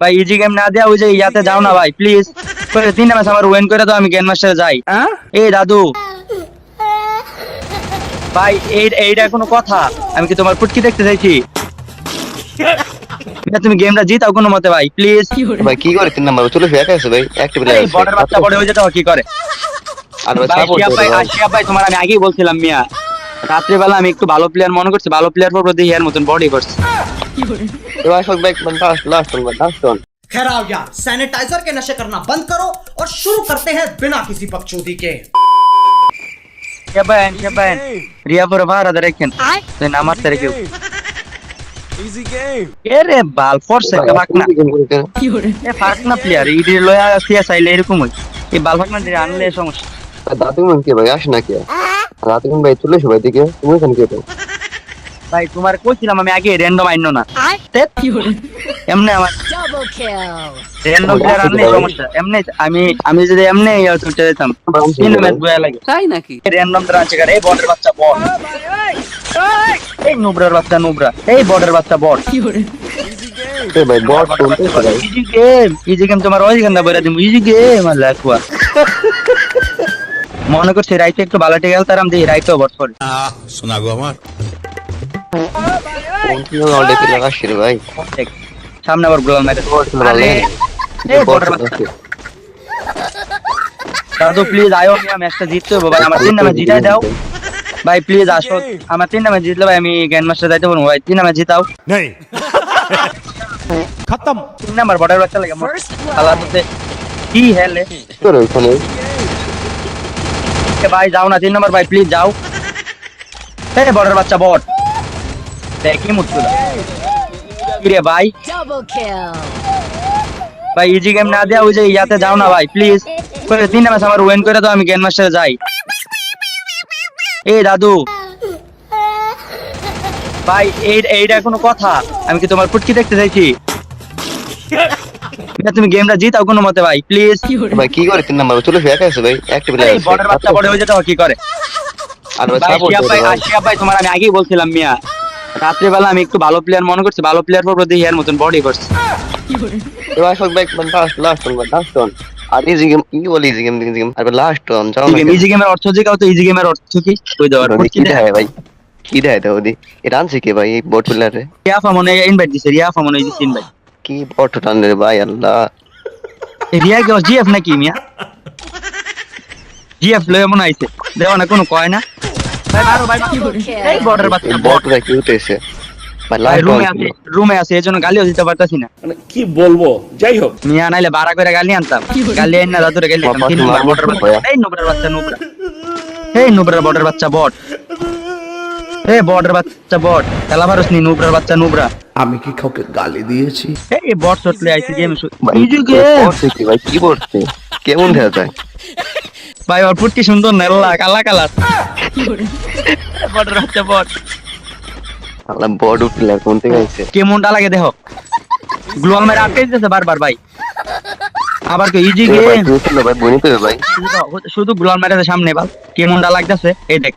ভাই easy game না দেয়া ওই যে ইয়াতে যাও না ভাই প্লিজ তিন ম্যাচ আমার ওয়েন করে দাও আমি গেম মাস্টারে যাই। এই দাদু। ভাই এই এইটা কোনো কথা। আমি কি তোমার ফুটকি দেখতে চাইছি? না, তুমি গেমটা জিতাও কোনো মতে ভাই প্লিজ ভাই কি করে তিন নাম্বার? চলে একা আছে ভাই একটা প্লেয়ার বর্ডার বাচ্চা বড় হয়ে যেতে কি করে। আর ভাই শিয়াব ভাই তোমার আমি আগেই বলছিলাম মিয়া। রাত্রিবেলা আমি একটু ভালো প্লেয়ার মনে করছি ভালো প্লেয়ার পর দিয়ে এর মতন বডি করছে। ভাই সব ভাই লাস্ট লাস্ট লাস্ট অন खैर आओ यार सैनिटाइजर के नशे करना बंद करो और शुरू करते हैं बिना किसी बकचोदी के শিয়াব ভাই শিয়াব ভাই রিয়া পরে ভাড়া ধরে রাখেন তুই না মারতে রেখে এ রে বাল ফোর্স একটা ফাঁক না এ ফাঁক না প্লেয়ার ইডি লয়া সিয়া চাইলে এরকম হয় এই বাল ফাঁক না দিয়ে আনলে সমস্যা দাদু মন কি ভাই আসে না কি রাতে কোন ভাই চলে এসো ভাই দিকে তুমি এখানে কি ভাই তোমার কইছিলাম আমি আগে র্যান্ডম আইন না। এমনি আমার. র্যান্ডম প্লেয়ার আনলে সমস্যা। এমনি আমি আমি যদি এমনি ইয়া চলতে যেতাম। তিন ম্যাচ বয়া লাগে। তাই নাকি? র্যান্ডম দ্বারা আছে এই বটের বাচ্চা বট। এই নুবরার বাচ্চা নুবরা। এই বটের বাচ্চা বট। এই ভাই bot easy game easy game তোমার ওই গান্দা বইরা দিমু। ইজি গেম মনে করছি রাইতে একটু ভালো টেকে গেল তার আমি রাইতেও বট করে। শোনা গো আমার। আসছে ভাই। সামনে আবার আরে, দাদু প্লিজ আয়ো আমি ম্যাচটা জিততে হবে ভাই আমার তিন নামে জিতাই দাও। ভাই প্লিজ আসো। আমার তিন নামে জিতলে ভাই আমি গ্র্যান্ড মাস্টার যাইতে পারব ভাই তিন নামে জিতাও। নেই। তিন নাম্বার বটের বাচ্চা লাগে আমার First মধ্যে কি হেলে তোর ওখানে এ ভাই যাও না তিন নম্বর ভাই প্লিজ যাও। এই বটের বাচ্চা বট। দেখি কিরে ভাই? ভাই ইজি গেম না দেয়া ওই যে ইয়াতে যাও না ভাই প্লিজ তিন ম্যাচ আমার ওয়েন করে দাও আমি গেম মাস্টারে যাই। এই দাদু। ভাই এই এইটা কোনো কথা। আমি কি তোমার ফুটকি দেখতে চাইছি? না, তুমি গেমটা জিতাও কোনো মতে ভাই প্লিজ ভাই কি করে তিন নাম্বার? চলে একা আছে ভাই একটা প্লেয়ার এই আছে। বটের বাচ্চা বড় হয়ে যেতে কি করে? আর ভাই সাপোর্ট ভাই তোমার আমি আগেই বলছিলাম মিয়া। রাত্রিবেলা আমি একটু ভালো প্লেয়ার মনে করছি ভালো প্লেয়ার পর এর মতন বডি করছে। ভাই সব ভাই লাস্ট লাস্ট আর ইজি গেম কি বলি ইজি গেম ইজি গেম আর লাস্ট যাও ইজি গেমের অর্থ জিগাও তো ইজি গেমের অর্থ কি? কই দেওয়ার? কি দেয় ভাই? কি দেয় তো ওদি এটা আনছে কি ভাই এই বট প্লেয়ারে রিয়াফা মনে ইনভাইট দিছে রিয়াফা মনে দিছে ইনভাইট কি বট টান রে ভাই আল্লাহ। রিয়া কি জিএফ নাকি মিয়া? জিএফ লয়ে মনে আইছে। দেও না কোনো কয় না। ভাই মারো ভাই এই বর্ডার বাচ্চা বট বট ভাই কি হতেছে ভাই ভাই লাস্ট রুমে আছে রুমে আছে এজন্য গালিও দিতে পারতাছি না। মানে কি বলব? যাই হোক। মিয়া নাইলে বাড়া করে গালি আনতাম। গালি আইন না দাদুরে গালি আনতাম তিন নম্বর বটের বাচ্চা। এই নুবরার বাচ্চা নুবরা। এই নুবরার বটের বাচ্চা বট। এই বটের বাচ্চা বট। খেলা পারস নি নুবরার বাচ্চা নুবরা। আমি কি কাউকে গালি দিয়েছি? এই বট চটলে আইছি গেম ভাই গেম ভাই কি বটছে কেমন দেখা যায়? ভাই ওর ফুটকি সুন্দর নেল্লা কালা কালার বটের বাচ্চা বট আল্লাহ বট প্লেয়ার কোন থেকে আইছে? কেমনটা লাগে দেখো। গ্লোয়াল মেরে আটকে দিতেছে বারবার ভাই। আবার কি ইজি গেম ভাই শুধু গ্লোয়াল মেরে সামনে বাল কেমনটা লাগতেছে এই দেখ।